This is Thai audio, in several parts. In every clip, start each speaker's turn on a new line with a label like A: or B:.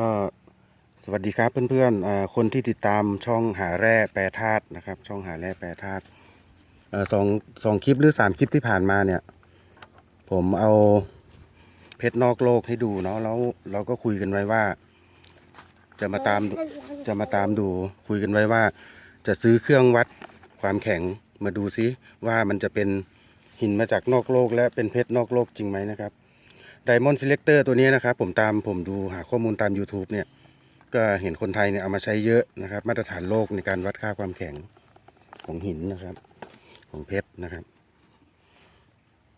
A: ก็สวัสดีครับเพื่อนๆคนที่ติดตามช่องหาแร่แปรธาตุนะครับ ช่องหาแร่แปรธาตุสองสองคลิปหรือสามคลิปที่ผ่านมาเนี่ย ผมเอาเพชรนอกโลกให้ดูเนาะแล้วเราก็คุยกันไว้ว่า จะมาตามจะมาตามดู คุยกันไว้ว่า จะซื้อเครื่องวัดความแข็งมาดูซิว่ามันจะเป็นหินมาจากนอกโลกและเป็นเพชรนอกโลกจริงไหมนะครับ Diamond Selector ตัวนี้นะครับผมตามผมดูหาข้อมูลตาม YouTube เนี่ยก็เห็นคนไทยเนี่ยเอามาใช้เยอะนะครับ มาตรฐานโลกในการวัดค่าความแข็งของหินนะครับ ของเพชรนะครับ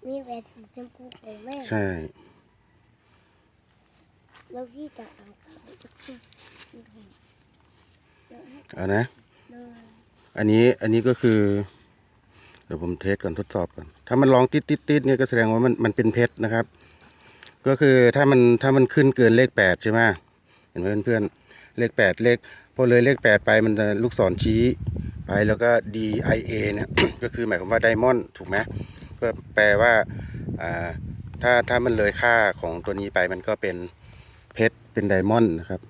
B: มีแหวนสีชมพูของแม่
A: ใช่
B: แล้วพี่จะเอาไปทุกที่ที่ผมเดี๋ยวให้
A: เอานะ
B: เลย
A: อันนี้อันนี้ก็คือ เดี๋ยวผมเทสก่อนทดสอบก่อน ถ้ามันลองติดติดติดเนี่ยก็แสดงว่ามันมันเป็นเพชรนะครับ ก็คือถ้ามันถ้ามันขึ้นเกินเลขแปดใช่ไหมเห็นไหมเพื่อนๆเลขแปดเลขพอเลยเลขแปดไปมันจะลูกศรชี้ไปแล้วก็ D I A เนี่ยก็คือหมายความว่าไดมอนด์ถูกไหมก็แปลว่าอ่าถ้าถ้ามันเลยค่าของตัวนี้ไปมันก็เป็นเพชรเป็นไดมอนด์นะครับ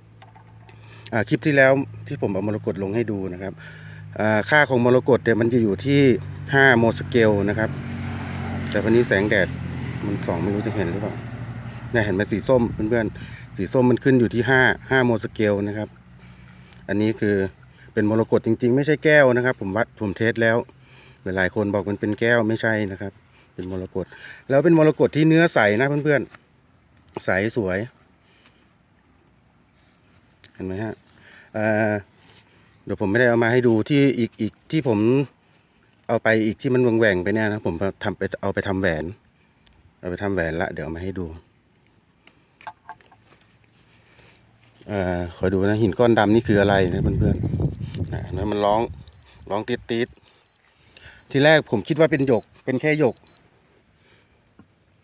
A: อ่าคลิปที่แล้วที่ผมเอามรกตลงให้ดูนะครับอ่าค่าของมรกตเนี่ยมันจะอยู่ที่5โมสเกลนะครับ แต่วันนี้แสงแดดมันส่องไม่รู้จะเห็นหรือเปล่า เนี่ยเห็นไหมสีส้มเพื่อนๆสีส้มมันขึ้นอยู่ที่5 5โมสเกลนะครับ อันนี้คือเป็นมรกตจริง ๆ ไม่ใช่แก้วนะครับ ผมวัดผมเทสแล้ว หลายๆคนบอกมันเป็นแก้วไม่ใช่นะครับ เป็นมรกตแล้วเป็นมรกตที่เนื้อใสนะเพื่อนๆใสสวย เห็นไหมฮะเดี๋ยวผมไม่ได้เอามาให้ดูที่อีกอีกที่ผมเอาไปอีกที่มันแหว่งๆไปเนี่ยนะผมทำไปเอาไปทำแหวน เอาไปทำแหวนละเดี๋ยวเอามาให้ดูเอ่อขอดูนะหินก้อนดำนี่คืออะไรนะเพื่อนๆนะนมันร้องร้องติดติดทีแรกผมคิดว่าเป็นหยก เป็นแค่หยก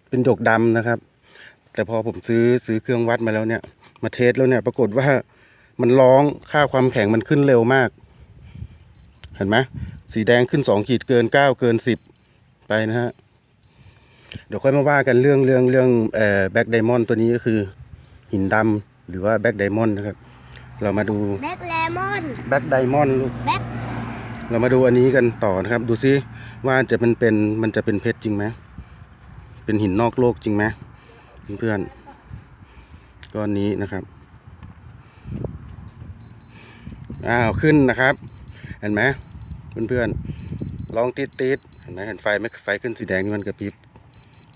A: เป็นหยกดำนะครับ แต่พอผมซื้อซื้อเครื่องวัดมาแล้วเนี่ย มาเทสแล้วเนี่ย ปรากฏว่ามันร้องค่าความแข็งมันขึ้นเร็วมาก เห็นไหมสีแดงขึ้นสองขีดเกินเก้าเกินสิบไปนะฮะเดี๋ยวค่อยมาว่ากันเรื่องเรื่องเรื่องเอ่อแบ็กไดมอนด์ตัวนี้ก็คือ หินดำ หรือว่าแบ็กไดมอนด์นะครับ เรามาดู
B: แบ็คเลมอน
A: แบ็กไดมอนด์ลูก
B: แบ็ค
A: เรามาดูอันนี้กันต่อนะครับ ดูซิว่าจะเป็นเป็นมันจะเป็นเพชรจริงไหมเป็นหินนอกโลกจริงไหมเพื่อนๆก้อนนี้นะครับอ้าวขึ้นนะครับ เห็นไหมเพื่อนๆลองติดติดๆเห็นไหมเห็นไฟไหมไฟขึ้นสีแดงนี่มันกระพริบ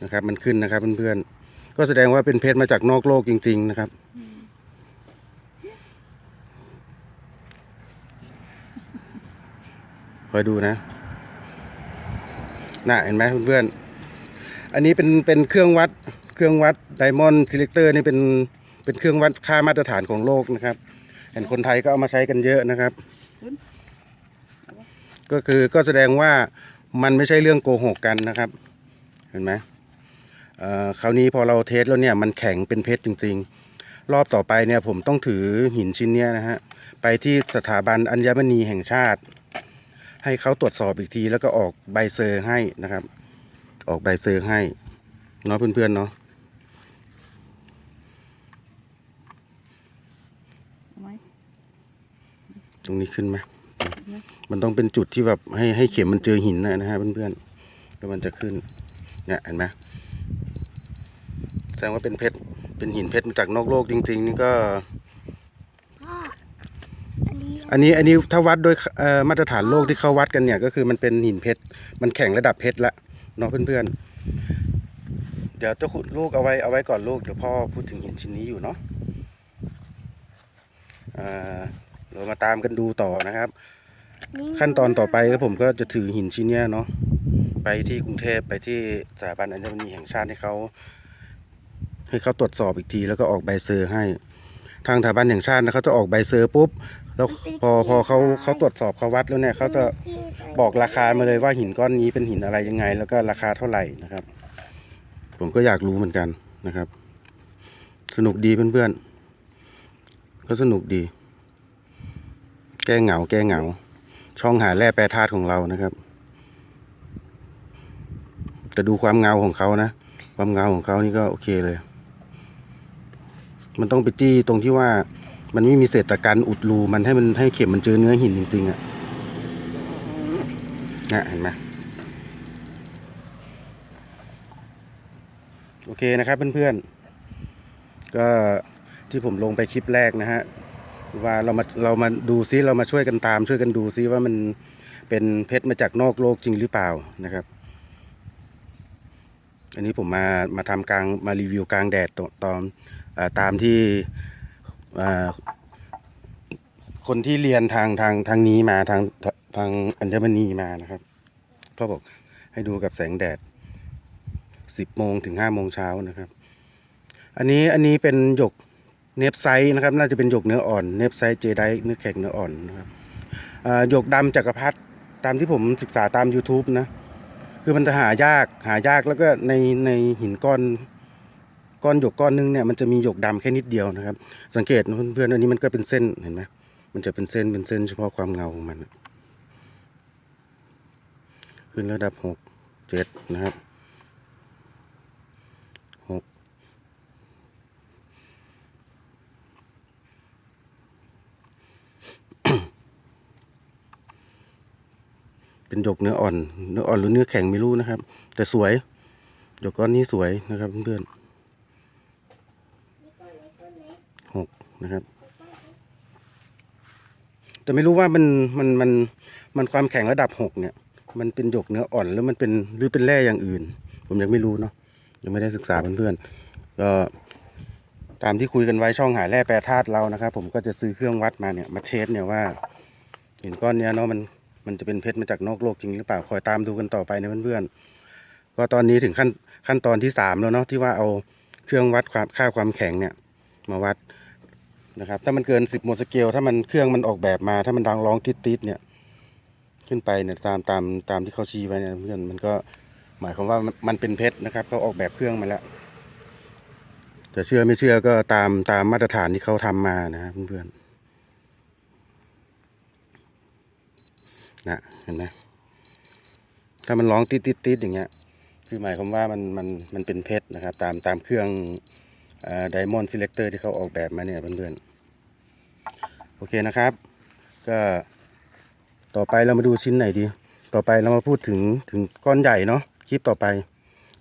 A: นะครับ มันขึ้นนะครับเพื่อนๆก็แสดงว่าเป็นเพชรมาจากนอกโลกจริง ๆ นะครับ อยดูนะน่ะเห็นไหมเพื่อนๆ อันนี้เป็นเป็นเครื่องวัดเครื่องวัดไดมอนด์ซิเลกเตอร์นี่เป็นเป็นเครื่องวัดค่ามาตรฐานของโลกนะครับ เห็นคนไทยก็เอามาใช้กันเยอะนะครับ ก็คือก็แสดงว่ามันไม่ใช่เรื่องโกหกกันนะครับ เห็นไหมเอ่อคราวนี้พอเราเทสแล้วเนี่ยมันแข็งเป็นเพชรจริง ๆ รอบต่อไปเนี่ยผมต้องถือหินชิ้นเนี้ยนะฮะไปที่สถาบันอัญมณีแห่งชาติ ให้เขาตรวจสอบอีกที แล้วก็ออกใบเซอร์ให้นะครับ ออกใบเซอร์ให้เนาะเพื่อนๆเนาะ
C: เอาไหม
A: ตรงนี้ขึ้นไหมมันต้องเป็นจุดที่แบบให้ให้เข็มมันเจอหินนะนะฮะเพื่อนๆแล้วมันจะขึ้นเนี่ยเห็นไหมแสดงว่าเป็นเพชรเป็นหินเพชรมาจากนอกโลกจริง ๆ นี่ก็
B: พ่อ อันนี้
A: อันนี้อันนี้ถ้าวัดโดยเอ่อมาตรฐานโลกที่เขาวัดกันเนี่ย ก็คือมันเป็นหินเพชร มันแข็งระดับเพชรละเนาะเพื่อนๆ เดี๋ยวเจ้าขุดลูกเอาไว้เอาไว้ก่อนลูกเดี๋ยวพ่อพูดถึงหินชิ้นนี้อยู่เนาะอ่าเรามาตามกันดูต่อนะครับ ขั้นตอนต่อไปก็ผมก็จะถือหินชิ้นเนี้ยเนาะไปที่กรุงเทพไปที่สถาบันอัญมณีแห่งชาติให้เขาให้เขาตรวจสอบอีกทีแล้วก็ออกใบเซอร์ให้ ทางสถาบันแห่งชาตินะเขาจะออกใบเซอร์ปุ๊บ แล้วพอพอเขาเขาตรวจสอบเขาวัดแล้วเนี่ยเขาจะบอกราคามาเลยว่าหินก้อนนี้เป็นหินอะไรยังไง แล้วก็ราคาเท่าไหร่นะครับ ผมก็อยากรู้เหมือนกันนะครับ สนุกดีเพื่อนๆก็สนุกดี แก้เหงา แก้เหงา ช่องหาแร่แปรธาตุของเรานะครับจะดูความเงาของเขานะความเงาของเขานี่ก็โอเคเลย มันต้องไปจี้ตรงที่ว่า มันไม่มีเศษตะกันอุดรูมันให้มันให้เข็มมันเจอเนื้อหินจริงๆอะนะเห็นไหมโอเคนะครับเพื่อนๆ ก็ที่ผมลงไปคลิปแรกนะฮะว่าเรามาเรามาดูซิเรามาช่วยกันตามช่วยกันดูซิว่ามันเป็นเพชรมาจากนอกโลกจริงหรือเปล่านะครับ อันนี้ผมมามาทำกลางมารีวิวกลางแดดตอนตามที่ คนที่เรียนทางทางทางนี้มาทางทางอัญมณีมานะครับก็บอกให้ดูกับแสงแดดสิบโมงถึงห้าโมงเช้านะครับ อันนี้อันนี้เป็นหยกเนฟไซต์นะครับ น่าจะเป็นหยกเนื้ออ่อนเนฟไซต์เจไดเนื้อแข็งเนื้ออ่อนนะครับหยกดำจักรพรรดิตามที่ผมศึกษาตาม YouTube นะ คือมันจะหายากหายากแล้วก็ในในหินก้อน ก้อนหยกก้อนนึงเนี่ยมันจะมีหยกดำแค่นิดเดียวนะครับ สังเกตนเพื่อนๆอันนี้มันก็เป็นเส้นเห็นไหมมันจะเป็นเส้นเป็นเส้นเฉพาะความเงาของมัน ขึ้นระดับหกเจ็ดนะครับหกเป็นหยกเนื้ออ่อน เนื้ออ่อนหรือเนื้อแข็งไม่รู้นะครับ แต่สวยหยกก้อนนี้สวยนะครับเพื่อนๆหก นะครับ แต่ไม่รู้ว่ามันมันมันมันความแข็งระดับหกเนี่ย มันเป็นหยกเนื้ออ่อนหรือมันเป็นหรือเป็นแร่อย่างอื่น ผมยังไม่รู้เนาะยังไม่ได้ศึกษาเพื่อนๆก็ตามที่คุยกันไว้ช่องหายแร่แปรธาตุเรานะครับผมก็จะซื้อเครื่องวัดมาเนี่ยมาเทสเนี่ยว่าหินก้อนเนี้ยเนาะมันมันจะเป็นเพชรมาจากนอกโลกจริงหรือเปล่าคอยตามดูกันต่อไปนะเพื่อนๆก็ตอนนี้ถึงขั้นขั้นตอนที่สามแล้วเนาะที่ว่าเอาเครื่องวัดความค่าความแข็งเนี่ย มาวัด นะครับ ถ้ามันเกินสิบโมสเกล ถ้ามันเครื่องมันออกแบบมา ถ้ามันดังร้องติดๆเนี่ย ขึ้นไปเนี่ยตามตามตามที่เขาชี้ไว้เนี่ยเพื่อนมันก็หมายความว่ามันเป็นเพชรนะครับเขาออกแบบเครื่องมาแล้วจะเชื่อไม่เชื่อก็ตามตามมาตรฐานที่เขาทำมานะครับเพื่อนๆนะเห็นไหมถ้ามันร้องติดติดติดอย่างเงี้ย คือหมายความว่ามันมันมันเป็นเพชรนะครับ ตามตามเครื่อง ไดมอนด์ซิเล c เตอร์ที่เขาออกแบบมาเนี่ยเพื่อนๆ โอเคนะครับ ก็ต่อไปเรามาดูชิ้นไหนดี ต่อไปเรามาพูดถึงถึงก้อนใหญ่เนาะคลิปต่อไป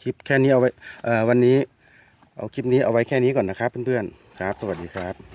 A: คลิปแค่นี้เอาไว้วันนี้เอาคลิปนี้เอาไว้แค่นี้ก่อนนะครับเพื่อนๆ ครับ สวัสดีครับ